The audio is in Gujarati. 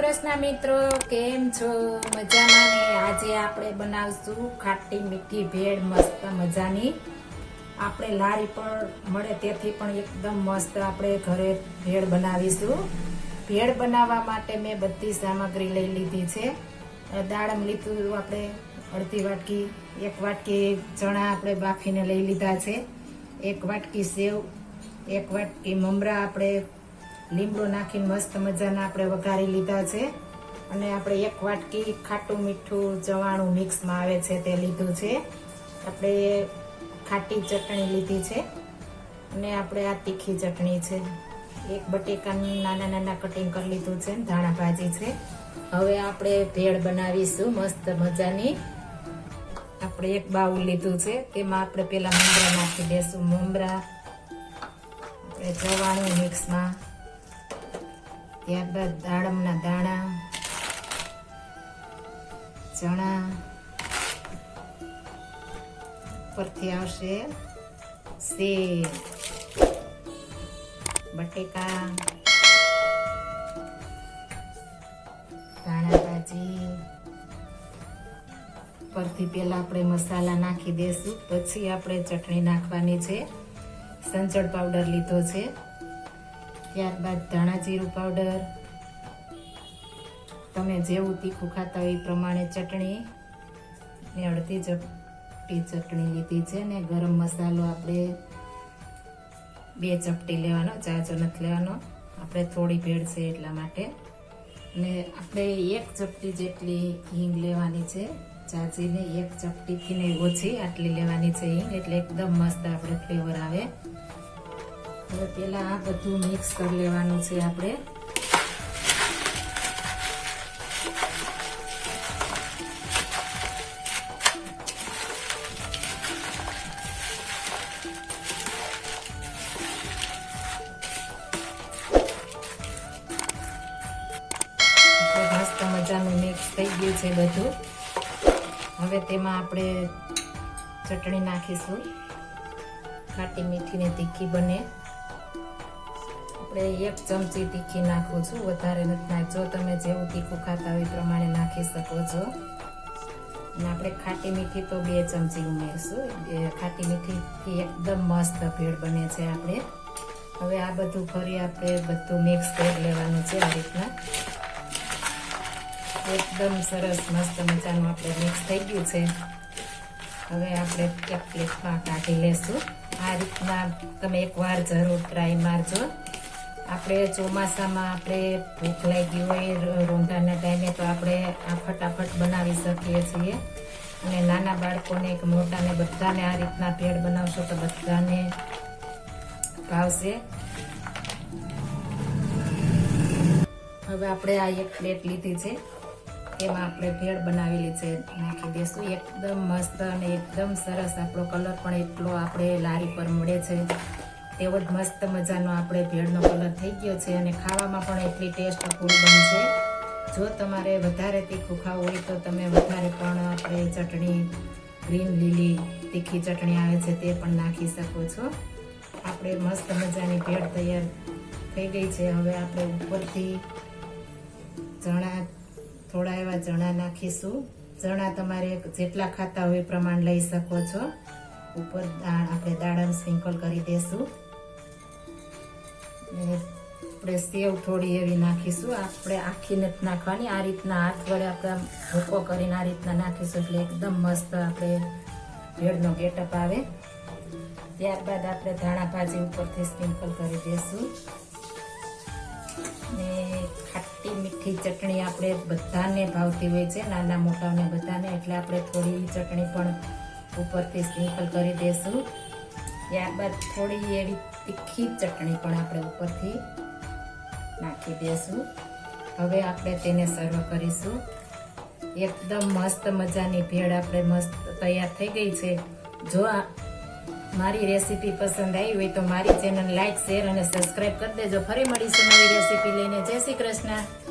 કૃષ્ણ મિત્રો, કેમ છો? મજામાં ને? આજે આપણે બનાવશું ખાટી મીઠી ભેળ, મસ્ત મજાની. આપણે લારી પણ મળે તેથી પણ એકદમ મસ્ત આપણે ઘરે ભેળ બનાવીશું. ભેળ બનાવવા માટે મેં બધી સામગ્રી લઈ લીધી છે. દાડમ લીધું આપણે અડધી વાટકી, એક વાટકી ચણા આપણે બાફીને લઈ લીધા છે. એક વાટકી સેવ, એક વાટકી મમરા આપણે લીમડો નાખીને મસ્ત મજાના આપણે વઘારી લીધા છે. અને આપણે એક વાટકી ખાટું મીઠું ચવાણું મિક્સમાં આવે છે તે લીધું છે. આપણે ખાટી ચટણી લીધી છે. અને આપણે આ તીખી ચટણી છે. એક બટેકાનું નાના નાના કટિંગ કરી લીધું છે ધાણા ભાજી છે. હવે આપણે ભેળ બનાવીશું મસ્ત મજાની. આપણે એક બાઉલ લીધું છે. તેમાં આપણે પેલા મમરા નાખી દેશું. મમરા આપણે જવાનું મિક્સમાં ત્યારબાદ દાડમના દાણા, ચણા પરથી આવશે સેવ, બટેકા, ધાણા ભાજી. પરથી પહેલાં આપણે મસાલા નાખી દેશું, પછી આપણે ચટણી નાખવાની છે. સંચળ પાવડર લીધો છે. ત્યારબાદ ધાણા જીરું પાવડર. તમે જેવું તીખું ખાતા હોય એ પ્રમાણે ચટણી ને અડધી ચપટી ચટણી લીધી છે ને ગરમ મસાલો આપણે બે ચપટી લેવાનો ચાચો નથી લેવાનો. આપણે થોડી ભેળ છે એટલા માટે. ને આપણે એક ચપટી જેટલી હિંગ લેવાની છે. ચાચીને એક ચપટીથી ને ઓછી આટલી લેવાની છે હિંગ એટલે એકદમ મસ્ત આપણે ફ્લેવર આવે. હવે પેલા આ બધું મિક્સ કરી લેવાનું છે આપણે. મજાનું મિક્સ થઈ ગયું છે બધું. હવે તેમાં આપણે ચટણી નાખીશું. ખાટી મીઠી ને તીખી બને. આપણે એક ચમચી તીખી નાખું છું. વધારે નથી નાખ. જો તમે જેવું તીખું ખાતા હોય પ્રમાણે નાખી શકો છો. અને આપણે ખાટી મીઠી તો બે ચમચી ઉમેરશું. ખાટી મીઠીથી એકદમ મસ્ત ભેળ બને છે આપણે. હવે આ બધું ફરી આપણે બધું મિક્સ કરી લેવાનું છે આ રીતના. એકદમ સરસ મસ્ત મજાનું આપણે મિક્સ થઈ ગયું છે. હવે આપણે એક પ્લેટમાં કાઢી લેશું. આ રીતના તમે એકવાર જરૂર ટ્રાય મારજો. આપણે ચોમાસામાં આપણે ભૂખ લાગી હોય રોંધાના ટાઈમે તો આપણે આ ફટાફટ બનાવી શકીએ છીએ. અને નાના બાળકોને કે મોટાને બધાને આ રીતના ભેળ બનાવશો તો બધાને ભાવશે. હવે આપણે આ એક પ્લેટ લીધી છે. એમાં આપણે ભેળ બનાવેલી છે. નાખી દેશું. એકદમ મસ્ત અને એકદમ સરસ આપણો કલર પણ એટલો આપણે લારી પર મળે છે. તેવો જ મસ્ત મજાનો આપણે ભેળનો કલર થઈ ગયો છે અને ખાવામાં પણ એટલી ટેસ્ટ ટેસ્ટફુલ બનશે જો તમારે વધારે તીખું ખાવું હોય તો તમે વધારે પણ આપણે ચટણી, ગ્રીન લીલી તીખી ચટણી આવે છે તે પણ નાખી શકો છો. આપણે મસ્ત મજાની ભેળ તૈયાર થઈ ગઈ છે. હવે આપણે ઉપરથી ચણા, થોડા એવા ચણા નાખીશું. ચણા તમારે જેટલા ખાતા હોય પ્રમાણ લઈ શકો છો. ઉપર દાણ આપણે દાડમ સ્પ્રિંકલ કરી દઈશું આપણે સેવ થોડી એવી નાખીશું. આપણે આખી નથી નાખવાની. આ રીતના હાથ વડે આપણે ભૂકો કરીને આ રીતના નાખીશું એટલે એકદમ મસ્ત આપણે ભેળનો ગેટઅપ આવે. ત્યારબાદ આપણે ધાણા ભાજી ઉપરથી સ્પ્રિંકલ કરી દઈશું ને ખાટી મીઠી ચટણી આપણે બધાને ભાવતી હોય છે, નાના મોટાને બધાને. એટલે આપણે થોડી ચટણી પણ ઉપરથી સ્પ્રિંકલ કરી દઈશું ત્યારબાદ થોડી એવી તીખી ચટણી પણ આપણે ઉપરથી નાખી દઈશું હવે આપણે તેને સર્વ કરીશું. એકદમ મસ્ત મજાની ભેળ આપણે મસ્ત તૈયાર થઈ ગઈ છે. જો મારી રેસીપી પસંદ આવી હોય તો મારી ચેનલ લાઈક, શેર અને સબસ્ક્રાઇબ કરી દેજો. ફરી મળીશું નવી રેસીપી લઈને. જય શ્રી કૃષ્ણ.